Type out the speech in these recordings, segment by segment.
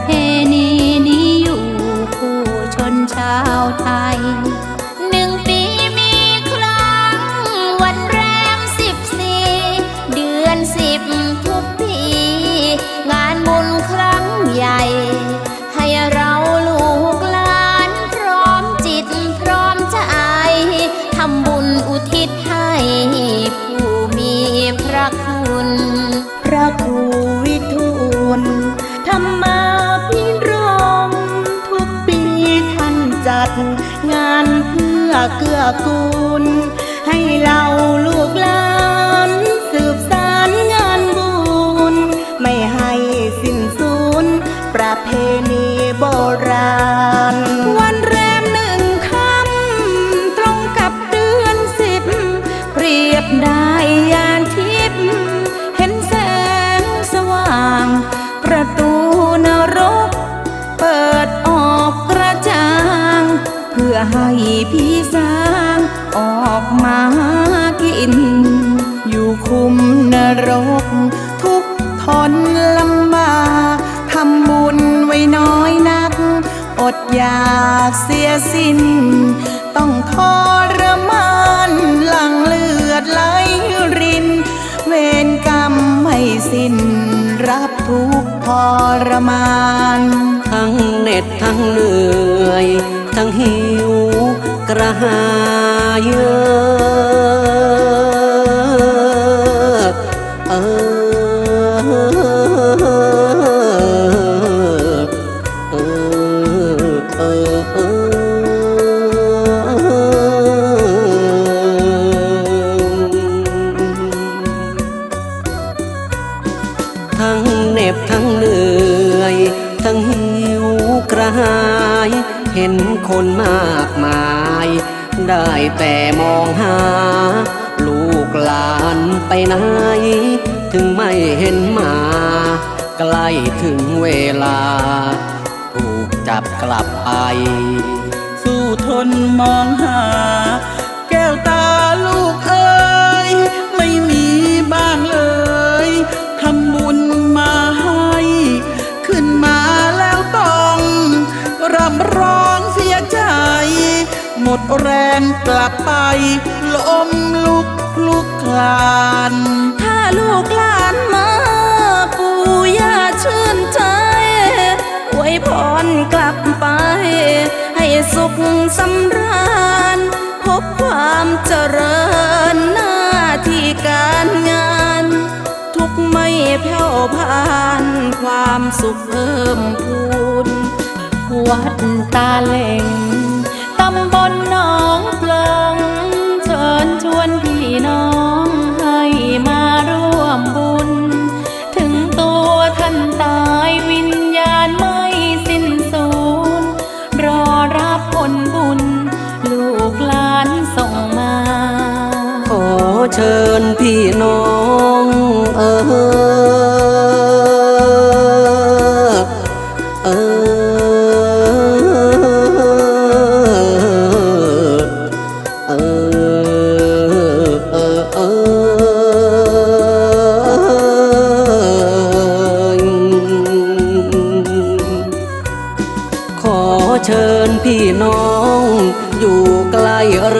เพณีนี้อยู่คู่ชนชาวไทย หนึ่งปีมีครั้ง วันแรมสิบสี่เดือนสิบ กูลให้เรา คุมนรก ทุกทนลำบากทำบุญไว้น้อยนัก อดอยากเสียสิ้น ต้องทรมานหลังเลือดไหลริน เวรกรรมไม่สิ้น รับทุกทรมาน ทั้งเหน็ดทั้งเหนื่อย ทั้งหิวกระหาย ทั้งเหน็บทั้งเหนื่อย ทั้งหิวกระหาย เห็นคนมากมาย ได้แต่มองหา ลูกหลานไปไหน ถึงไม่เห็นมา ใกล้ถึงเวลา ถูกจับกลับไป สู้ทนมองหา หมดแรงกลับไปล้มลุกลุกคลาน ถ้าลูกหลานมาปู่ย่าชื่นใจอวยพรกลับไป ให้สุขสำราญ พบความเจริญหน้าที่การงาน ทุกไม่แผ่วพานความสุขเพิ่มพูน วัดตาเล่ง เชิญพี่น้อง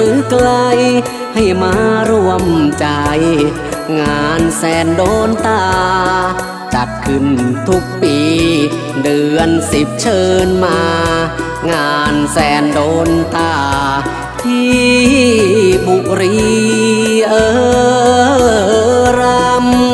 รือไกล ให้มาร่วมใจ งานแสนโดนตา จัดขึ้นทุกปี เดือนสิบเชิญมา งานแสนโดนตา ที่บุรีเออรำ